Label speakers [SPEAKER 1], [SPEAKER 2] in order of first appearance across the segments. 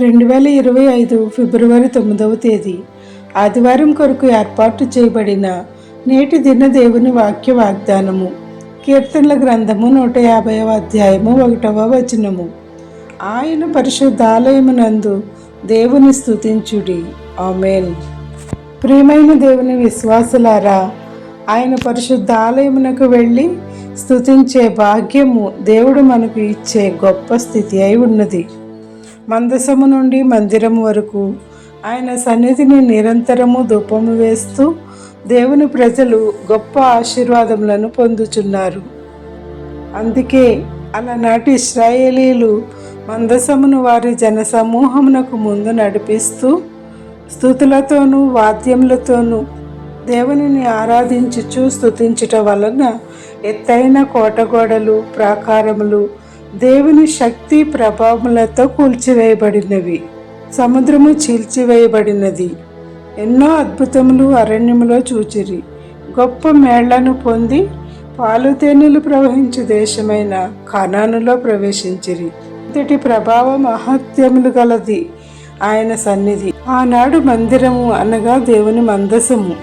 [SPEAKER 1] రెండు వేల ఇరవై ఐదు ఫిబ్రవరి తొమ్మిదవ తేదీ. ఆదివారం కొరకు ఏర్పాటు చేయబడిన నేటి దిన దేవుని వాక్య వాగ్దానము. కీర్తనల గ్రంథము నూట యాభైవ అధ్యాయము ఒకటవ వచనము. ఆయన పరిశుద్ధాలయమునందు దేవుని స్తుతించుడి. ఆమెన్. ప్రియమైన దేవుని విశ్వాసులారా ఆయన పరిశుద్ధ ఆలయమునకు వెళ్ళి స్తుతించే భాగ్యము దేవుడు మనకు ఇచ్చే గొప్ప స్థితి అయి ఉన్నది. మందసము నుండి మందిరము వరకు ఆయన సన్నిధిని నిరంతరము ధూపము వేస్తూ దేవుని ప్రజలు గొప్ప ఆశీర్వాదములను పొందుచున్నారు. అందుకే అలనాటి ఇస్రాయేలీలు మందసమును వారి జనసమూహమునకు ముందు నడిపిస్తూ స్థుతులతోనూ వాద్యములతోనూ దేవునిని ఆరాధించుచు స్థుతించుట వలన ఎత్తైన కోటగోడలు ప్రాకారములు దేవుని శక్తి ప్రభావములతో కూల్చివేయబడినవి. సముద్రము చీల్చివేయబడినది. ఎన్నో అద్భుతములు అరణ్యములో చూచిరి. గొప్ప మేళ్ళను పొంది పాలు తేనెలు ప్రవహించు దేశమైన ఖానానులో ప్రవేశించిరి. ఇంతటి ప్రభావ మహత్యములు గలది ఆయన సన్నిధి. ఆనాడు మందిరము అనగా దేవుని మందసము.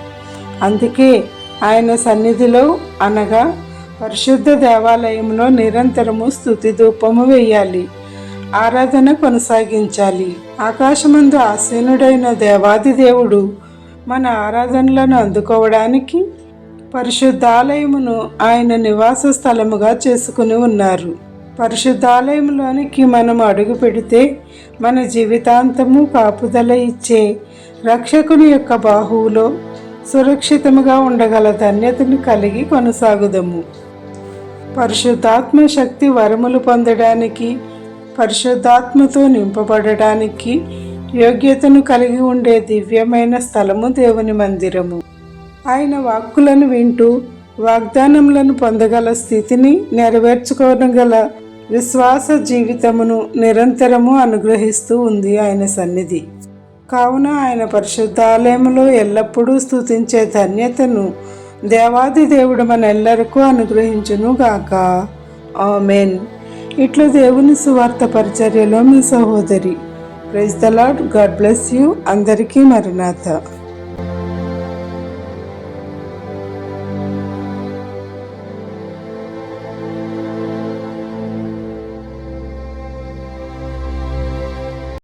[SPEAKER 1] అందుకే ఆయన సన్నిధిలో అనగా పరిశుద్ధ దేవాలయంలో నిరంతరము స్థుతి ధూపము వేయాలి. ఆరాధన కొనసాగించాలి. ఆకాశమందు ఆసీనుడైన దేవాది దేవుడు మన ఆరాధనలను అందుకోవడానికి పరిశుద్ధాలయమును ఆయన నివాస స్థలముగా చేసుకుని ఉన్నారు. పరిశుద్ధాలయంలోనికి మనం అడుగు పెడితే మన జీవితాంతము కాపుదల ఇచ్చే రక్షకుని యొక్క బాహువులో సురక్షితముగా ఉండగల ధన్యతను కలిగి కొనసాగుదము. పరిశుద్ధాత్మ శక్తి వరములు పొందడానికి పరిశుద్ధాత్మతో నింపబడడానికి యోగ్యతను కలిగి ఉండే దివ్యమైన స్థలము దేవుని మందిరము. ఆయన వాక్కులను వింటూ వాగ్దానములను పొందగల స్థితిని నెరవేర్చుకోగల విశ్వాస జీవితమును నిరంతరము అనుగ్రహిస్తూ ఉంది ఆయన సన్నిధి. కావున ఆయన పరిశుద్ధాలయములో ఎల్లప్పుడూ స్థుతించే ధన్యతను దేవాది దేవుడు మన ఎల్లరికూ అనుగ్రహించును గాక ఆమెన్. ఇట్లా దేవుని సువార్త పరిచర్యలో మీ సహోదరి. Praise the Lord God bless you. అందరికీ మరణాత.